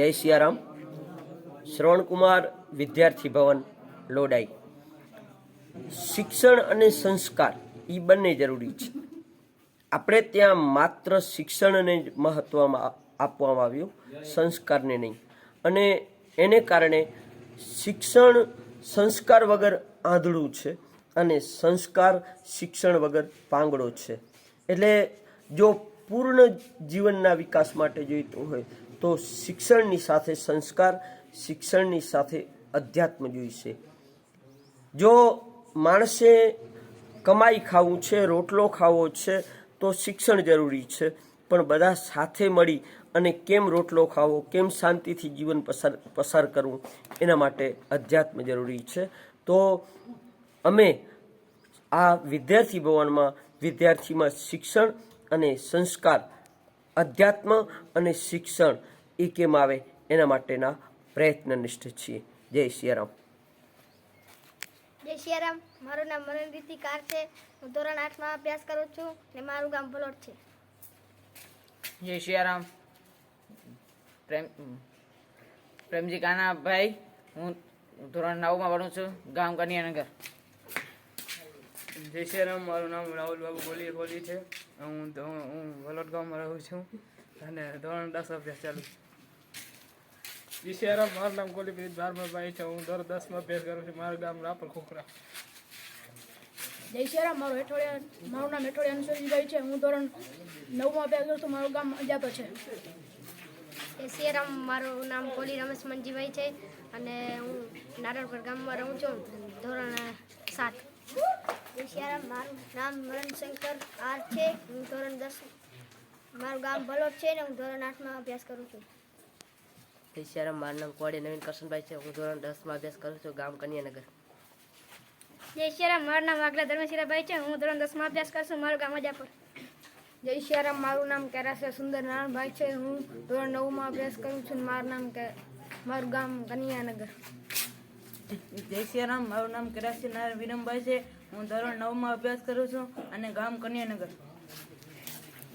જય સિયારામ. શ્રવણકુમાર વિદ્યાર્થી ભવન, લોડાઈ. શિક્ષણ અને સંસ્કાર એ બંને જરૂરી છે. આપણે ત્યાં માત્ર શિક્ષણને જ મહત્વમાં આપવામાં આવ્યું, સંસ્કારને નહીં. અને એને કારણે શિક્ષણ, સંસ્કાર વગર આંધળું છે અને સંસ્કાર, શિક્ષણ વગર પાંગળો છે. એટલે જો પૂર્ણ જીવનના વિકાસ માટે જોઈતું હોય તો શિક્ષણની સાથે સંસ્કાર, શિક્ષણની સાથે અધ્યાત્મ જોઈશે. જો માણસે કમાઈ ખાવું છે, રોટલો ખાવો છે, તો શિક્ષણ જરૂરી છે. પણ બધા સાથે મળી અને કેમ રોટલો ખાવો, કેમ શાંતિથી જીવન પસાર પસાર કરવું, એના માટે અધ્યાત્મ જરૂરી છે. તો અમે આ વિદ્યાર્થી ભવનમાં વિદ્યાર્થીમાં શિક્ષણ અને સંસ્કાર અધ્યાત્મ અને શિક્ષણ એ કેમ આવે? એના માટેના પ્રયત્નનિષ્ઠ છીએ. જય સિયારામ. જય સિયારામ. મારું નામ મનનરીતિ કાર છે. હું ધોરણ આઠમાં અભ્યાસ કરું છું ને મારું ગામ ભલોટ છે. જય સિયારામ. પ્રેમ પ્રેમજી કાનાભાઈ હું ધોરણ નવમાં ભણું છું ગામ કન્યાનગર. જય શ્રી રામ મારું નામ રાહુલ બાબુ ગોલી ગોલી છે. હું ધો- હું વલોટ ગામમાં રહું છું અને ધોરણ દસ અભ્યાસ ચાલુ છે. જય શ્રી રામ મારું નામ કોલી પ્રીત ભાઈ છે. હું ધોરણ દસમાં અભ્યાસ કરું છું. મારું ગામ રાપર ખોખરા. જય શ્રી રામ મારું હેઠોડિયા મારું નામ હેઠોડિયા અનુસરીભાઈ છે. હું ધોરણ નવમાં અભ્યાસ કરું છું. મારું ગામ અજાતો છે. જય સિયારામ મારું નામ કોલી રમેશ મંજીભાઈ છે અને હું નારણપર ગામમાં રહું છું ધોરણ સાત. જય સિયારામ મારું નામ મરણશંકર આર છે. હું ધોરણ દસ મારું ગામ ભલોટ છે ને હું ધોરણ આઠમાં અભ્યાસ કરું છું. જય શ્યારામ મારું નામ કોડે નવીન કરશનભાઈ છે. હું ધોરણ દસમાં અભ્યાસ કરું છું ગામ કન્યાનગર. જય સિયારામ મારું નામ આગલા ધર્મશીરાભાઈ છે. હું ધોરણ દસમાં અભ્યાસ કરું છું. મારું ગામ અજાપુર. જય શિયારામ મારું નામ કેરાસે સુંદર નારાયણભાઈ છે. હું ધોરણ નવમાં અભ્યાસ કરું છું મારું નામ કે મારું ગામ કન્યાનગર. જય સિયારામ મારું નામ કેરાસી નારાયણ વિરમભાઈ છે. હું ધોરણ નવમાં અભ્યાસ કરું છું અને ગામ કન્યાનગર.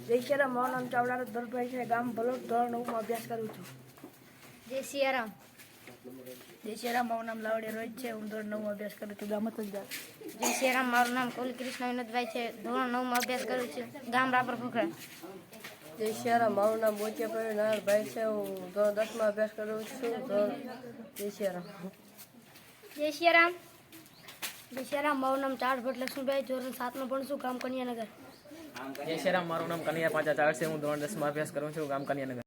જય શ્યારામ મારું નામ ચાવડા ધરભાઈ છે. ગામ ભલોટ ધોરણ નવમાં અભ્યાસ કરું છું. જય સિયારામ જય શ્યારામ મારું નામ લાવડિયા રોહિત છે. હું ધોરણ નવમાં અભ્યાસ કરું છું. ગામ તંજાર જય સિયારામ મારું નામ કુલકૃષ્ણ કૃષ્ણ વિનોદભાઈ છે. ધોરણ નવમાં અભ્યાસ કરું છું. ગામ રાપર ખોખરા. જય શ્યારામ મારું નામ બોચિયાભાઈ નારાયણભાઈ છે. હું ધોરણ દસમાં અભ્યાસ કરું છું. ધોરણ જય શ્યારામ જય સિયારામ મારું નામ ચાર ભટ્ટ લક્ષ્મીભાઈ, ધોરણ સાતમાં ભણશું ગામ કન્યાનગર. જય મારું નામ કનિયા પાંચા ચાર છે હું ધોરણ દસમાં અભ્યાસ કરું છું ગામ કન્યાનગર.